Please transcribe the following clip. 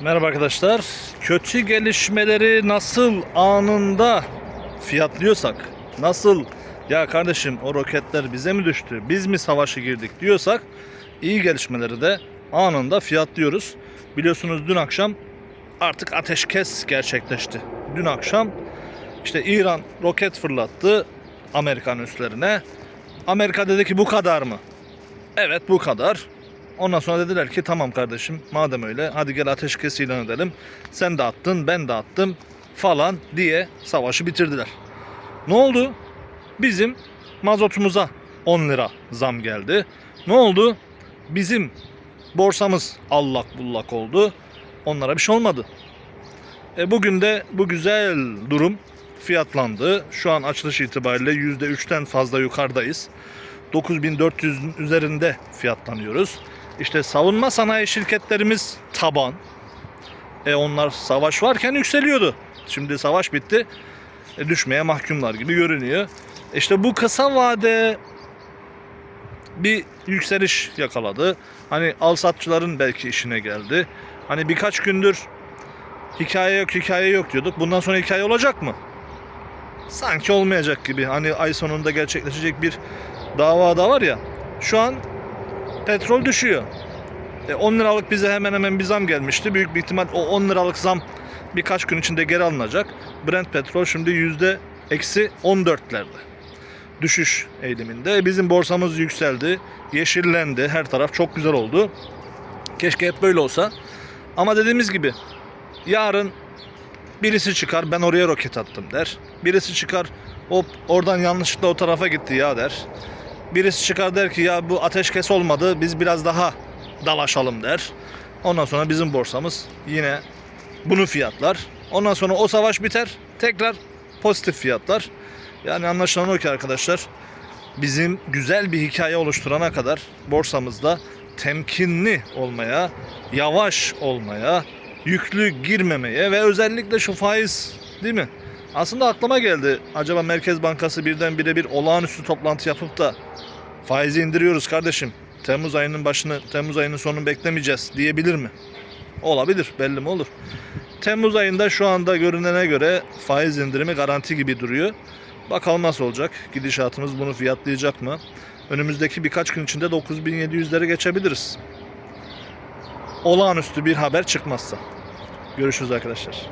Merhaba arkadaşlar. Kötü gelişmeleri nasıl anında fiyatlıyorsak, nasıl ya kardeşim o roketler bize mi düştü, biz mi savaşa girdik diyorsak iyi gelişmeleri de anında fiyatlıyoruz. Biliyorsunuz dün akşam artık ateşkes gerçekleşti. Dün akşam işte İran roket fırlattı Amerikan üslerine. Amerika dedi ki bu kadar mı? Evet bu kadar. Ondan sonra dediler ki tamam kardeşim madem öyle hadi gel ateşkes ilan edelim. Sen de attın ben de attım falan diye savaşı bitirdiler. Ne oldu? Bizim mazotumuza 10 lira zam geldi. Ne oldu? Bizim borsamız allak bullak oldu. Onlara bir şey olmadı. E bugün de bu güzel durum fiyatlandı. Şu an açılış itibariyle %3'ten fazla yukarıdayız. 9400'ün üzerinde fiyatlanıyoruz. İşte savunma sanayi şirketlerimiz taban. E onlar savaş varken yükseliyordu. Şimdi savaş bitti. E düşmeye mahkumlar gibi görünüyor. İşte bu kısa vade bir yükseliş yakaladı. Hani al satçıların belki işine geldi. Hani birkaç gündür hikaye yok hikaye yok diyorduk. Bundan sonra hikaye olacak mı? Sanki olmayacak gibi. Hani ay sonunda gerçekleşecek bir dava da var ya. Şu an petrol düşüyor. E 10 liralık bize hemen hemen bir zam gelmişti. Büyük bir ihtimal o 10 liralık zam birkaç gün içinde geri alınacak. Brent petrol şimdi yüzde eksi 14'lerde. Düşüş eğiliminde. E, Bizim borsamız yükseldi. Yeşillendi. Her taraf çok güzel oldu. Keşke hep böyle olsa. Ama dediğimiz gibi yarın birisi çıkar ben oraya roket attım der. Birisi çıkar hop oradan yanlışlıkla o tarafa gitti ya der. Birisi çıkar der ki ya bu ateşkes olmadı biz biraz daha dalaşalım der. Ondan sonra bizim borsamız yine bunu fiyatlar. Ondan sonra o savaş biter tekrar pozitif fiyatlar. Yani anlaşılan o ki arkadaşlar bizim güzel bir hikaye oluşturana kadar borsamızda temkinli olmaya, yavaş olmaya, yüklü girmemeye ve özellikle şu faiz değil mi? Aslında aklıma geldi. Acaba Merkez Bankası birdenbire bir olağanüstü toplantı yapıp da faizi indiriyoruz kardeşim. Temmuz ayının başını, Temmuz ayının sonunu beklemeyeceğiz diyebilir mi? Olabilir, belli mi olur. Temmuz ayında şu anda görünene göre faiz indirimi garanti gibi duruyor. Bakalım nasıl olacak? Gidişatımız bunu fiyatlayacak mı? Önümüzdeki birkaç gün içinde 9700'leri geçebiliriz. Olağanüstü bir haber çıkmazsa. Görüşürüz arkadaşlar.